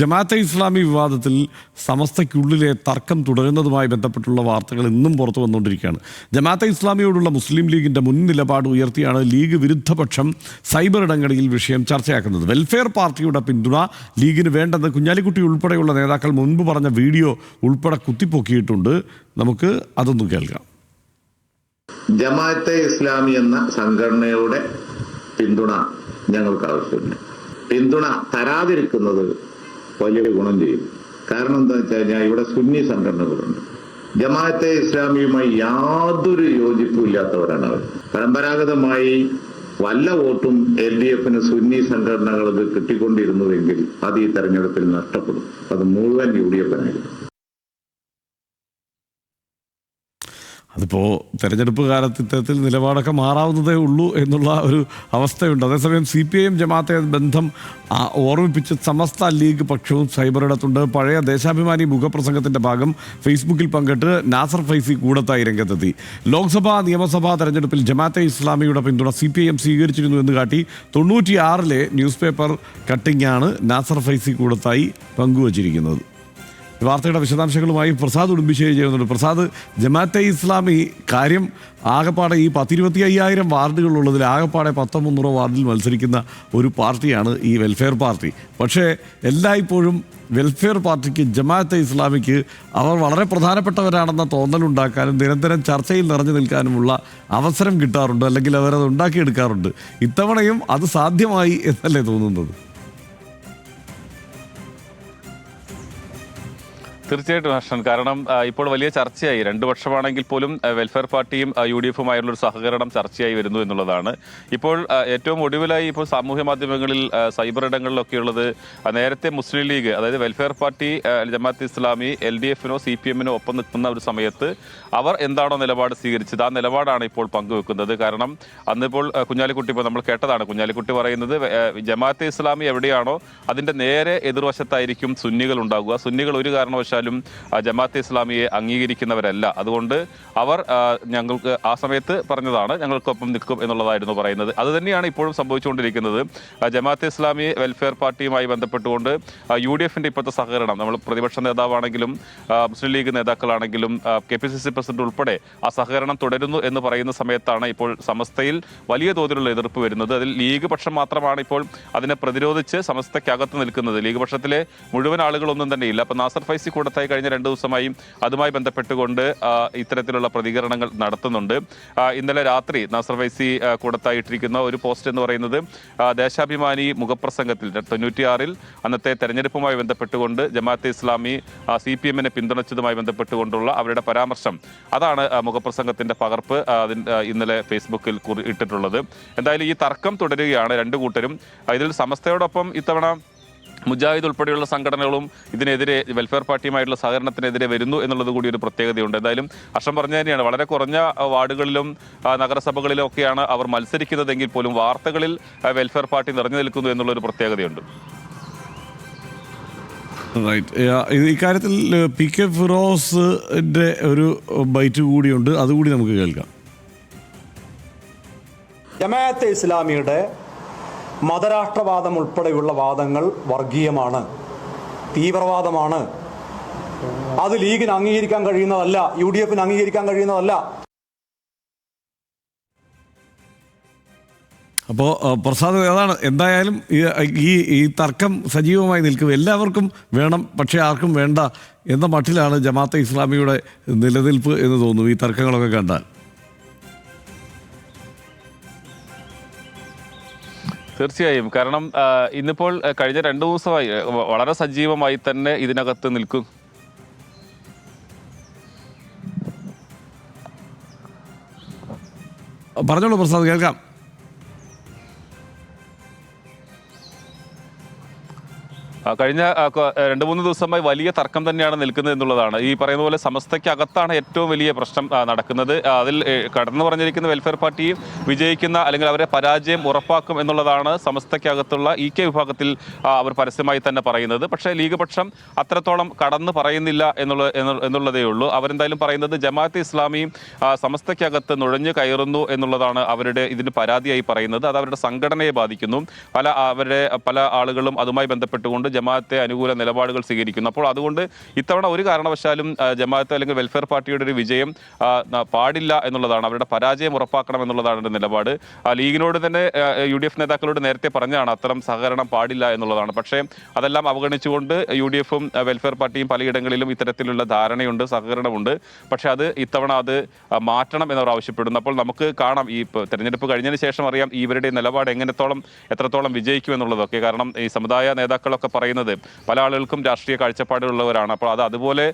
ജമാഅത്തെ ഇസ്ലാമി വിവാദത്തിൽ സമസ്തയ്ക്കുള്ളിലെ തർക്കം തുടരുന്നതുമായി ബന്ധപ്പെട്ടുള്ള വാർത്തകൾ ഇന്നും പുറത്തു വന്നുകൊണ്ടിരിക്കുകയാണ്. ജമാഅത്തെ ഇസ്ലാമിയോടുള്ള മുസ്ലിം ലീഗിന്റെ മുൻ നിലപാട് ഉയർത്തിയാണ് ലീഗ് വിരുദ്ധപക്ഷം സൈബർ ഇടങ്ങളിൽ വിഷയം ചർച്ചയാക്കുന്നത്. വെൽഫെയർ പാർട്ടിയുടെ പിന്തുണ ലീഗിന് വേണ്ടെന്ന് കുഞ്ഞാലിക്കുട്ടി ഉൾപ്പെടെയുള്ള നേതാക്കൾ മുൻപ് പറഞ്ഞ വീഡിയോ ഉൾപ്പെടെ കുത്തിപ്പൊക്കിയിട്ടുണ്ട്. നമുക്ക് അതൊന്നും കേൾക്കാം. ജമാഅത്തെ ഇസ്ലാമി എന്ന സംഘടനയുടെ പിന്തുണ ഞങ്ങൾക്ക് ആവശ്യമില്ല. പിന്തുണ തരാതിരിക്കുന്നത് വലിയ ഗുണം ചെയ്യും. കാരണം എന്താ വെച്ചാൽ കഴിഞ്ഞാൽ ഇവിടെ സുന്നി സംഘടനകളുണ്ട്. ജമാഅത്തെ ഇസ്ലാമിയുമായി യാതൊരു യോജിപ്പും ഇല്ലാത്തവരാണ് അവർ. പരമ്പരാഗതമായി വല്ല വോട്ടും എൽ ഡി എഫിന് സുന്നി സംഘടനകൾക്ക് കിട്ടിക്കൊണ്ടിരുന്നുവെങ്കിൽ അത് ഈ തെരഞ്ഞെടുപ്പിൽ നഷ്ടപ്പെടും. അത് മുഴുവൻ യു ഡി എഫിനായിരിക്കും. അതിപ്പോൾ തെരഞ്ഞെടുപ്പ് കാലത്ത് ഇത്തരത്തിൽ നിലപാടൊക്കെ മാറാവുന്നതേ ഉള്ളൂ എന്നുള്ള ഒരു അവസ്ഥയുണ്ട്. അതേസമയം C P I M Jamaat ബന്ധം ഓർമ്മിപ്പിച്ച് സമസ്ത ലീഗ് പക്ഷവും സൈബറിടത്തുണ്ട്. പഴയ ദേശാഭിമാനി മുഖപ്രസംഗത്തിന്റെ ഭാഗം ഫേസ്ബുക്കിൽ പങ്കിട്ട് നാസർ ഫൈസി കൂടത്തായി രംഗത്തെത്തി. ലോക്സഭാ നിയമസഭാ തെരഞ്ഞെടുപ്പിൽ ജമാഅത്തെ ഇസ്ലാമിയുടെ പിന്തുണ സി പി ഐ എം സ്വീകരിച്ചിരുന്നു എന്ന് കാട്ടി തൊണ്ണൂറ്റിയാറിലെ ന്യൂസ് പേപ്പർ കട്ടിങ്ങാണ് നാസർ ഫൈസി കൂടത്തായി പങ്കുവച്ചിരിക്കുന്നത്. വാർത്തയുടെ വിശദാംശങ്ങളുമായി പ്രസാദ് ഉടുമ്പിശ്ശേരി ചെയ്യുന്നുണ്ട് പ്രസാദ് ജമാഅത്തെ ഇസ്ലാമി കാര്യം ആകപ്പാടെ ഈ പത്തിരുപത്തി അയ്യായിരം വാർഡുകളുള്ളതിൽ ആകപ്പാടെ പത്തോ മുന്നൂറോ വാർഡിൽ മത്സരിക്കുന്ന ഒരു പാർട്ടിയാണ് ഈ വെൽഫെയർ പാർട്ടി. പക്ഷേ എല്ലായ്പ്പോഴും വെൽഫെയർ പാർട്ടിക്ക് ജമാഅത്തെ ഇസ്ലാമിക്ക് അവർ വളരെ പ്രധാനപ്പെട്ടവരാണെന്ന തോന്നലുണ്ടാക്കാനും നിരന്തരം ചർച്ചയിൽ നിറഞ്ഞു നിൽക്കാനുമുള്ള അവസരം കിട്ടാറുണ്ട് അല്ലെങ്കിൽ അവരത് ഉണ്ടാക്കിയെടുക്കാറുണ്ട്. ഇത്തവണയും അത് സാധ്യമായി എന്നല്ലേ തോന്നുന്നത്? തീർച്ചയായിട്ടും ഹർഷൻ. കാരണം ഇപ്പോൾ വലിയ ചർച്ചയായി. രണ്ടു വർഷമാണെങ്കിൽ പോലും വെൽഫെയർ പാർട്ടിയും യു ഡി എഫുമായുള്ള ഒരു സഹകരണം ചർച്ചയായി വരുന്നു എന്നുള്ളതാണ്. ഇപ്പോൾ ഏറ്റവും ഒടുവിലായി ഇപ്പോൾ സാമൂഹ്യ മാധ്യമങ്ങളിൽ സൈബർ ഇടങ്ങളിലൊക്കെ ഉള്ളത് നേരത്തെ മുസ്ലിം ലീഗ് അതായത് welfare party Jamaat Islami L D എഫിനോ C P എമ്മിനോ ഒപ്പം നിൽക്കുന്ന ഒരു സമയത്ത് അവർ എന്താണോ നിലപാട് സ്വീകരിച്ചത് ആ നിലപാടാണ് ഇപ്പോൾ പങ്കുവെക്കുന്നത്. കാരണം അന്നിപ്പോൾ കുഞ്ഞാലിക്കുട്ടി ഇപ്പോൾ നമ്മൾ കേട്ടതാണ്. കുഞ്ഞാലിക്കുട്ടി പറയുന്നത് ജമാഅത്തെ ഇസ്ലാമി എവിടെയാണോ അതിന്റെ നേരെ എതിർവശത്തായിരിക്കും സുന്നികൾ ഉണ്ടാകുക സുന്നികൾ ഒരു കാരണവശാലും ആ, ജമാഅത്തെ ഇസ്ലാമിയെ അംഗീകരിക്കുന്നവരല്ല. അതുകൊണ്ട് അവർ ഞങ്ങൾക്ക് ആ സമയത്ത് പറഞ്ഞതാണ് ഞങ്ങൾക്കൊപ്പം നിൽക്കും എന്നുള്ളതായിരുന്നു പറയുന്നത്. അത് തന്നെയാണ് ഇപ്പോഴും സംഭവിച്ചുകൊണ്ടിരിക്കുന്നത്. ജമാഅത്തെ ഇസ്ലാമി വെൽഫെയർ പാർട്ടിയുമായി ബന്ധപ്പെട്ടുകൊണ്ട് യു ഡി എഫിന്റെ ഇപ്പോഴത്തെ സഹകരണം നമ്മൾ പ്രതിപക്ഷ നേതാവാണെങ്കിലും Muslim League നേതാക്കളാണെങ്കിലും K P C C president ഉൾപ്പെടെ ആ സഹകരണം തുടരുന്നു എന്ന് പറയുന്ന സമയത്താണ് ഇപ്പോൾ സമസ്തയിൽ വലിയ തോതിലുള്ള എതിർപ്പ് വരുന്നത്. അതിൽ ലീഗ് പക്ഷം മാത്രമാണ് ഇപ്പോൾ അതിനെ പ്രതിരോധിച്ച് സമസ്തയ്ക്കകത്ത് നിൽക്കുന്നത്. ലീഗ് പക്ഷത്തിലെ മുഴുവൻ ആളുകളൊന്നും തന്നെ ഇല്ല. അപ്പൊ നാസർ ഫൈസി കൂടത്തായി കഴിഞ്ഞ രണ്ട് ദിവസമായി അതുമായി ബന്ധപ്പെട്ടുകൊണ്ട് ഇത്തരത്തിലുള്ള പ്രതികരണങ്ങൾ നടത്തുന്നുണ്ട്. ഇന്നലെ രാത്രി നാസർ ഫൈസി കൂടത്തായിട്ടിരിക്കുന്ന ഒരു പോസ്റ്റ് എന്ന് പറയുന്നത് ദേശാഭിമാനി മുഖപ്രസംഗത്തിൽ തൊണ്ണൂറ്റിയാറിൽ അന്നത്തെ തെരഞ്ഞെടുപ്പുമായി ബന്ധപ്പെട്ടുകൊണ്ട് ജമാഅത്തെ ഇസ്ലാമി സി പി എമ്മിനെ പിന്തുണച്ചതുമായി ബന്ധപ്പെട്ടുകൊണ്ടുള്ള അവരുടെ പരാമർശം. അതാണ് മുഖപ്രസംഗത്തിന്റെ പകർപ്പ് ഇന്നലെ ഫേസ്ബുക്കിൽ ഇട്ടിട്ടുള്ളത്. എന്തായാലും ഈ തർക്കം തുടരുകയാണ് രണ്ടു കൂട്ടരും. ഇതിൽ സമസ്തയോടൊപ്പം ഇത്തവണ മുജാഹിദ് ഉൾപ്പെടെയുള്ള സംഘടനകളും ഇതിനെതിരെ വെൽഫെയർ പാർട്ടിയുമായിട്ടുള്ള സഹകരണത്തിനെതിരെ വരുന്നു എന്നുള്ളത് കൂടി ഒരു പ്രത്യേകതയുണ്ട്. എന്തായാലും അഷം പറഞ്ഞു തന്നെയാണ്. വളരെ കുറഞ്ഞ വാർഡുകളിലും നഗരസഭകളിലും ഒക്കെയാണ് അവർ മത്സരിക്കുന്നതെങ്കിൽ പോലും വാർത്തകളിൽ വെൽഫെയർ പാർട്ടി നിറഞ്ഞു നിൽക്കുന്നു എന്നുള്ളൊരു പ്രത്യേകതയുണ്ട്. റൈറ്റ് ഇക്കാര്യത്തിൽ പി കെ ഫിറോസിന്റെ ഒരു ബൈറ്റ് കൂടിയുണ്ട്. അതുകൂടി നമുക്ക് കേൾക്കാം. ജമാഅത്തെ ഇസ്ലാമിയുടെ മതരാഷ്ട്രവാദം ഉൾപ്പെടെയുള്ള വാദങ്ങൾ വർഗീയമാണ് തീവ്രവാദമാണ്. അത് ലീഗിന് അംഗീകരിക്കാൻ കഴിയുന്നതല്ല യു ഡി എഫിന് അംഗീകരിക്കാൻ കഴിയുന്നതല്ല. അപ്പോൾ പ്രസാദ് ഏതാണ് എന്തായാലും ഈ- ഈ തർക്കം സജീവമായി നിൽക്കും. എല്ലാവർക്കും വേണം പക്ഷേ ആർക്കും വേണ്ട എന്ന മട്ടിലാണ് ജമാഅത്തെ ഇസ്ലാമിയുടെ നിലനിൽപ്പ് എന്ന് തോന്നുന്നു ഈ തർക്കങ്ങളൊക്കെ കണ്ടാൽ. തീർച്ചയായും. കാരണം ഇന്നിപ്പോൾ കഴിഞ്ഞ രണ്ടു ദിവസമായി വളരെ സജീവമായി തന്നെ ഇതിനകത്ത് നിൽക്കും. പറഞ്ഞോളൂ പ്രസാദ് കേൾക്കാം. കഴിഞ്ഞ രണ്ട് മൂന്ന് ദിവസമായി വലിയ തർക്കം തന്നെയാണ് നിൽക്കുന്നത് എന്നുള്ളതാണ്. ഈ പറയുന്ന പോലെ സമസ്തയ്ക്കകത്താണ് ഏറ്റവും വലിയ പ്രശ്നം നടക്കുന്നത്. അതിൽ കടന്നു പറഞ്ഞിരിക്കുന്ന വെൽഫെയർ പാർട്ടിയും വിജയിക്കുന്ന അല്ലെങ്കിൽ അവരെ പരാജയം ഉറപ്പാക്കും എന്നുള്ളതാണ് സമസ്തയ്ക്കകത്തുള്ള ഇ കെ വിഭാഗത്തിൽ അവർ പരസ്യമായി തന്നെ പറയുന്നത്. പക്ഷേ ലീഗ് പക്ഷം അത്രത്തോളം കടന്നു പറയുന്നില്ല എന്നുള്ള എന്നുള്ള- എന്നുള്ളതേ ഉള്ളൂ. അവരെന്തായാലും പറയുന്നത് ജമാഅത്ത് ഇസ്ലാമി ആ, സമസ്തയ്ക്കകത്ത് നുഴഞ്ഞു കയറുന്നു എന്നുള്ളതാണ് അവരുടെ ഇതിന് പരാതിയായി പറയുന്നത്. അത് അവരുടെ സംഘടനയെ ബാധിക്കുന്നു. പല അവരുടെ പല ആളുകളും അതുമായി ബന്ധപ്പെട്ടുകൊണ്ട് ജമാഅത്തെ അനുകൂല നിലപാടുകൾ സ്വീകരിക്കുന്നു. അപ്പോൾ അതുകൊണ്ട് ഇത്തവണ ഒരു കാരണവശാലും ജമാഅത്ത് അല്ലെങ്കിൽ വെൽഫെയർ പാർട്ടിയുടെ ഒരു വിജയം പാടില്ല എന്നുള്ളതാണ്. അവരുടെ പരാജയം ഉറപ്പാക്കണം എന്നുള്ളതാണ് എന്റെ നിലപാട്. ലീഗിനോട് തന്നെ യു ഡി എഫ് നേതാക്കളോട് നേരത്തെ പറഞ്ഞാണ് അത്തരം സഹകരണം പാടില്ല എന്നുള്ളതാണ്. പക്ഷേ അതെല്ലാം അവഗണിച്ചുകൊണ്ട് യു ഡി എഫും വെൽഫെയർ പാർട്ടിയും പലയിടങ്ങളിലും ഇത്തരത്തിലുള്ള ധാരണയുണ്ട് സഹകരണമുണ്ട്. പക്ഷേ അത് ഇത്തവണ അത് മാറ്റണം എന്നവർ ആവശ്യപ്പെടുന്നു. അപ്പോൾ നമുക്ക് കാണാം. ഈ തെരഞ്ഞെടുപ്പ് കഴിഞ്ഞതിന് ശേഷം അറിയാം ഇവരുടെ നിലപാട് എങ്ങനത്തോളം എത്രത്തോളം വിജയിക്കും എന്നുള്ളതൊക്കെ. കാരണം ഈ സമുദായ നേതാക്കളൊക്കെ പറയുന്നത്. പല ആളുകൾക്കും രാഷ്ട്രീയ കാഴ്ചപ്പാടുകളുള്ളവരാണ് അപ്പോൾ അത് അതുപോലെ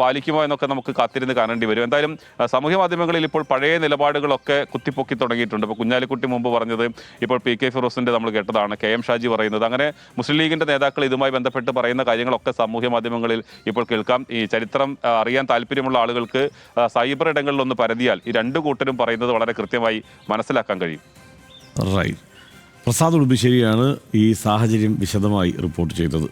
പാലിക്കുമോ എന്നൊക്കെ നമുക്ക് കാത്തിരുന്ന് കാണേണ്ടി വരും. എന്തായാലും സമൂഹ മാധ്യമങ്ങളിൽ ഇപ്പോൾ പഴയ നിലപാടുകളൊക്കെ കുത്തിപ്പൊക്കി തുടങ്ങിയിട്ടുണ്ട്. ഇപ്പോൾ കുഞ്ഞാലിക്കുട്ടി മുമ്പ് പറഞ്ഞത് ഇപ്പോൾ പി കെ ഫിറോസിന്റെ നമ്മൾ കേട്ടതാണ് കെ എം ഷാജി പറയുന്നത്. അങ്ങനെ മുസ്ലിം ലീഗിന്റെ നേതാക്കൾ ഇതുമായി ബന്ധപ്പെട്ട് പറയുന്ന കാര്യങ്ങളൊക്കെ സാമൂഹ്യ മാധ്യമങ്ങളിൽ ഇപ്പോൾ കേൾക്കാം. ഈ ചരിത്രം അറിയാൻ താല്പര്യമുള്ള ആളുകൾക്ക് സൈബർ ഇടങ്ങളിലൊന്ന് പരതിയാൽ ഈ രണ്ട് കൂട്ടരും പറയുന്നത് വളരെ കൃത്യമായി മനസ്സിലാക്കാൻ കഴിയും. റൈറ്റ് പ്രസാദ് ഉടുമ്പിശ്ശേരിയാണ് ഈ സാഹചര്യം വിശദമായി റിപ്പോർട്ട് ചെയ്തത്.